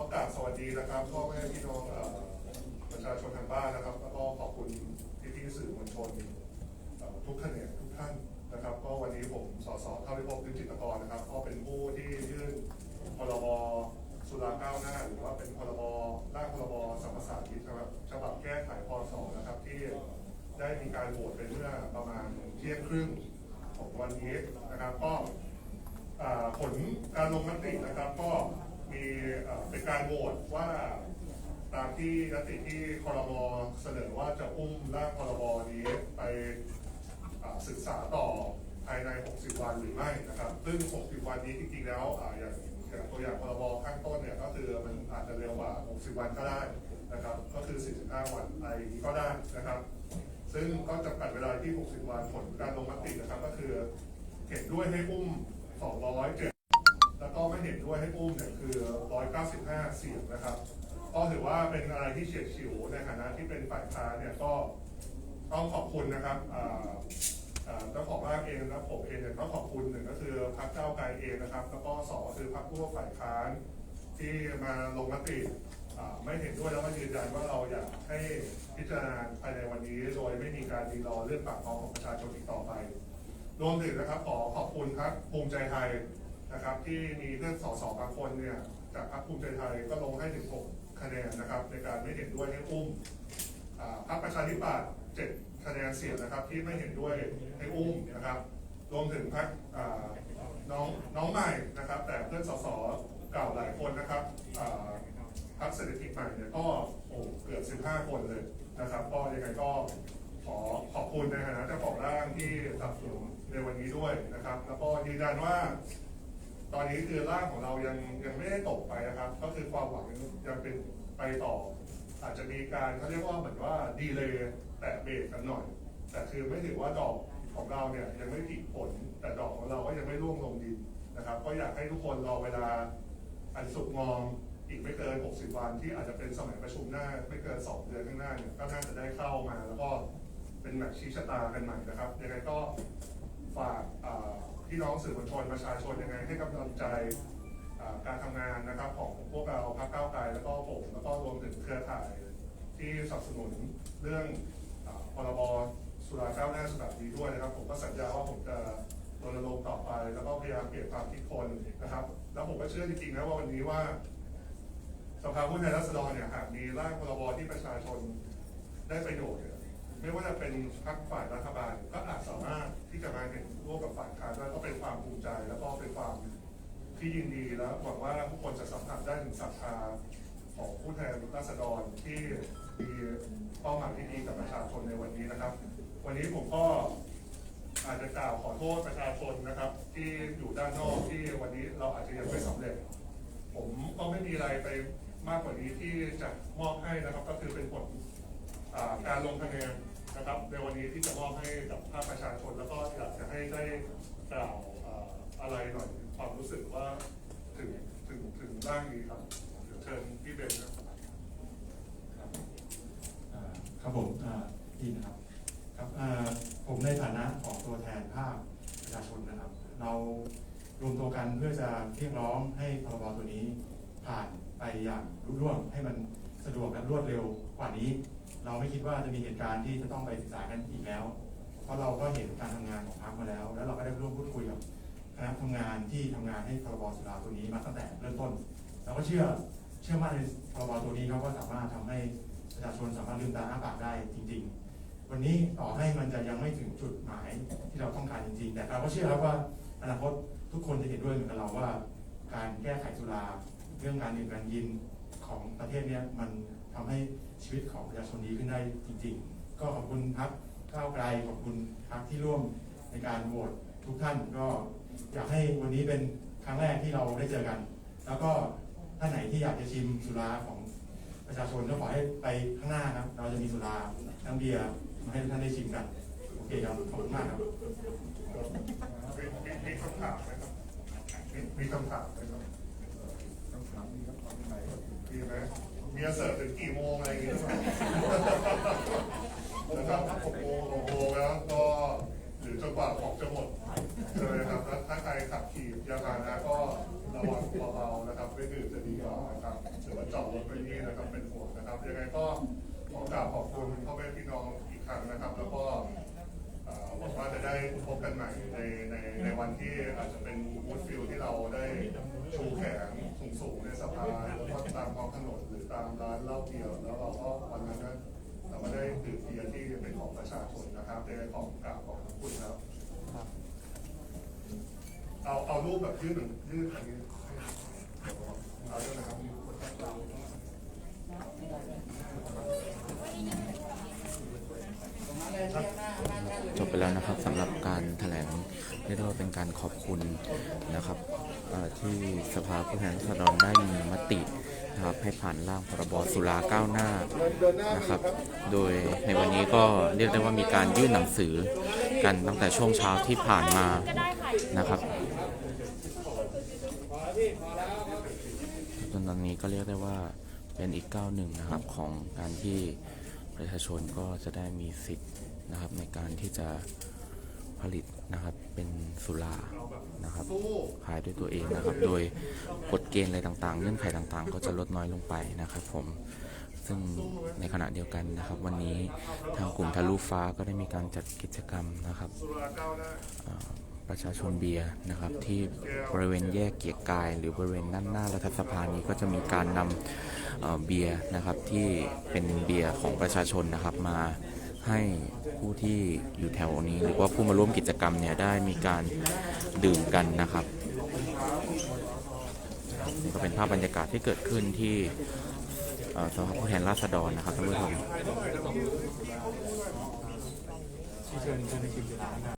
ก็กราบสวัสดีนะครับพ่อแม่พี่น้องประชาชนทางบ้านนะครับ แล้วก็ขอบคุณพี่พี่สื่อมวลชนทุกท่านเนี่ยทุกท่านนะครับ ก็วันนี้ผมสสเท่าพิภพลิมจิตรกรนะครับ ก็เป็นผู้ที่ยื่นพรบสุราก้าวหน้าหรือว่าเป็นพรบร่างพรบสรรพสามิตนะครับฉบับแก้ไขพศนะครับที่ได้มีการโหวตไปเมื่อประมาณเที่ยงครึ่งของวันนี้นะครับ ก็ผลการลงมตินะครับก็ มีเป็นการโหวตว่าตามที่ยติที่คอรมอเสนอว่าจะอุ้มร่างพรบนี้ไปศึกษาต่อภายใน 60 วันหรือไม่นะครับ ซึ่ง 60 วันนี้จริงๆ แล้วอย่างอย่างตัวอย่างพรบข้างต้นเนี่ยก็คือมันอาจจะเร็วกว่า 60 วันก็ได้นะครับ ก็คือ 45 วันอะไรนี้ก็ได้นะครับ ซึ่งก็จำกัดเวลาที่ 60 วันผลการลงมตินะครับ ก็คือเห็นด้วยให้อุ้ม 207แล้วก็ไม่ เห็นด้วยให้อุ้มเนี่ยคือ 195 เสียงนะครับ ก็ถือว่าเป็นอะไรที่เฉียดฉิวในฐานะที่เป็นฝ่ายค้านเนี่ยก็ต้องขอบคุณนะครับเจ้าของร่างเองและผมเองเนี่ยก็ขอบคุณหนึ่งก็คือพรรคเก้าไกลเองนะครับ แล้วก็สองคือพรรคร่วมฝ่ายค้านที่มาลงมติไม่เห็นด้วยแล้วก็ยืนยันว่าเราอยากให้พิจารณาภายในวันนี้โดยไม่มีการดีรอเรื่องปากท้องของประชาชนอีกต่อไป รวมถึงนะครับขอขอบคุณครับภูมิใจไทย นะครับที่มีเพื่อนสสบางคนเนี่ยจากพรรคภูมิใจไทยก็ลงให้ถึง6คะแนนนะครับในการไม่เห็นด้วยให้อุ้มพรรคประชาธิปัตย์7คะแนนเสียงนะครับที่ไม่เห็นด้วยให้อุ้มนะครับรวมถึงพรรคน้องน้องใหม่นะครับ แต่เพื่อนสสเก่าหลายคนนะครับพรรคเศรษฐกิจใหม่เนี่ยก็โอ้เกือบ 15 คนเลยนะครับก็ยังไงก็ขอขอบคุณในฐานะเจ้าของร่างที่สนับสนุนในวันนี้ด้วยนะครับ แล้วก็ยืนยันว่า ตอนนี้คือร่างของเรายังยังไม่ได้ตกไปนะครับ ก็คือความหวังยังเป็นไปต่อ อาจจะมีการเขาเรียกว่าเหมือนว่าดีเลยแตะเบรกกันหน่อย แต่คือไม่ถือว่าดอกของเราเนี่ยยังไม่ผลิผล แต่ดอกของเราก็ยังไม่ร่วงลงดินนะครับ ก็อยากให้ทุกคนรอเวลาอันสุกงอมอีกไม่เกิน 60 วันที่อาจจะเป็นสมัยประชุมหน้า ไม่เกิน 2 เดือนข้างหน้าเนี่ยก็น่าจะได้เข้ามา แล้วก็เป็นแมตช์ชี้ชะตากันใหม่นะครับยังไงก็ ฝากพี่น้องสื่อมวลชนประชาชนยังไงให้กำลังใจการทำงานนะครับของพวกเราพรรคก้าวไกลแล้วก็ผมแล้วก็รวมถึงเครือข่ายที่สนับสนุนเรื่องอพรบสุราก้าวหน้าฉบับนี้ด้วยนะครับ ผมก็สัญญาว่าผมจะรณรงค์ต่อไปแล้วก็พยายามเปลี่ยนความคิดคนนะครับ แล้วผมก็เชื่อจริงๆนะว่าวันนี้ว่าสภาผู้แทนราษฎรเนี่ยหากมีร่างพรบที่ประชาชนได้ประโยชน์ ไม่ว่าจะเป็นพรรคฝ่ายรัฐบาลก็อาจสามารถที่จะมาเห็นร่วมกับฝ่ายค้านได้ก็เป็นความภูมิใจ แล้วก็เป็นความที่ยินดีแล้วหวังว่าทุกคนจะสัมผัสได้ถึงศรัทธาของผู้แทนราษฎรที่มีเป้าหมายที่ดีกับประชาชนในวันนี้นะครับ วันนี้ผมก็อาจจะกล่าวขอโทษประชาชนนะครับ ที่อยู่ด้านนอกที่วันนี้เราอาจจะยังไม่สำเร็จ ผมก็ไม่มีอะไรไปมากกว่านี้ที่จะมอบให้นะครับ ก็คือเป็นผลการลงคะแนน นะครับในวันนี้ที่จะมอบให้กับภาคประชาชน แล้วก็อยากจะให้ได้กล่าวอะไรหน่อยความรู้สึกว่าถึงถึงถึงร่างนี้ครับเชิญพี่เบนครับครับผมดีนะครับครับผมในฐานะของตัวแทนภาคประชาชนนะครับ เรารวมตัวกันเพื่อจะเรียกร้องให้พรบตัวนี้ผ่านไปอย่างรุ่ร่วงให้มันสะดวกและรวดเร็วกว่านี้ เราไม่คิดว่าจะมีเหตุการณ์ที่จะต้องไปศึกษากันอีกแล้ว เพราะเราก็เห็นการทำงานของพรรคมาแล้ว แล้วเราก็ได้ร่วมพูดคุยกับคณะทำงานที่ทำงานให้พรบสุราตัวนี้มาตั้งแต่เริ่มต้น เราก็เชื่อเชื่อมั่นในพรบตัวนี้ครับว่าสามารถทำให้ประชาชนสามารถลืมตาอ้าปากได้จริง ๆ วันนี้ต่อให้มันจะยังไม่ถึงจุดหมายที่เราต้องการจริง ๆ แต่เราก็เชื่อครับว่าอนาคตทุกคนจะเห็นด้วยเหมือนกับเราว่า การแก้ไขสุราเรื่องการดื่มการยินของประเทศนี้มัน ทำให้ชีวิตของประชาชนดีขึ้นได้จริง ๆ ก็ขอบคุณครับก้าวไกลขอบคุณครับที่ร่วมในการโหวตทุกท่านก็อยากให้วันนี้เป็นครั้งแรกที่เราได้เจอกัน แล้วก็ท่านไหนที่อยากจะชิมสุราของประชาชนก็ขอให้ไปข้างหน้าครับ เราจะมีสุราทั้งเบียร์มาให้ทุกท่านได้ชิมกัน โอเคครับ ขอบคุณมากครับ มีคำถามไหมครับ มีคำถามไหมครับตองถามนี่ครับความไหนครับมีไหมมีเสิร์ฟถึงกี่โมงอะไรอย่างเงี้ยนะครับหกโมงหกโมงแล้วก็หรือจนกว่าของจะหมดใช่ไหมครับแล้วถ้าใค ระวังเบาๆนะครับไม่ดื่มจะดีกว่านะครับหรือว่ารถไปนี่นะครับเป็นห่วงนะครับยังไงก็ขอกราบขอบคุณพ่อแม่พี่น้องอีกครั้งนะครับ แล้วก็เอ่อหวังว่าจะได้พบกันใหม่ในในในวันที่อาจจะเป็นวูดฟิลที่เราได้ชูแขนสูงๆในสภาแล้วก็ตามท้องถนนหรือตามร้านเหล้าเบียร์แล้วเราก็วันนั้นเราก็ได้ดื่มเบียร์ที่เป็นของประชาชนนะครับในของกราบขอบคุณครับ เอาเอารูปแบบยืดหนึ่งยืดอย่างนี้เอาด้วยนะครับ จบไปแล้วนะครับสำหรับการแถลงเรียกว่าเป็นการขอบคุณนะครับที่สภาผู้แทนราษฎรได้มีมตินะครับให้ผ่านร่างพรบสุราก้าวหน้านะครับ โดยในวันนี้ก็เรียกได้ว่ามีการยื่นหนังสือกันตั้งแต่ช่วงเช้าที่ผ่านมานะครับจนตอนนี้ก็เรียกได้ว่าเป็นอีกก้าวหนึ่งนะครับของการที่ประชาชนก็จะได้มีสิทธิ์ นะครับในการที่จะผลิตนะครับเป็นสุรานะครับขายด้วยตัวเองนะครับ โดยกฎเกณฑ์อะไรต่างๆ เงื่อนไขต่างๆ ก็จะลดน้อยลงไปนะครับ ผมซึ่งในขณะเดียวกันนะครับ วันนี้ทางกลุ่มทะลุฟ้าก็ได้มีการจัดกิจกรรมนะครับประชาชนเบียร์นะครับ ที่บริเวณแยกเกียรกาย หรือบริเวณด้านหน้ารัฐสภานี้ก็จะมีการนำเบียร์นะครับที่เป็นเบียร์ของประชาชนนะครับมา ให้ผู้ที่อยู่แถวนี้ หรือว่าผู้มาร่วมกิจกรรมเนี่ยได้มีการดื่มกันนะครับนี่ก็เป็นภาพบรรยากาศที่เกิดขึ้นที่สภาผู้แทนราษฎรนะครับท่านผู้ชม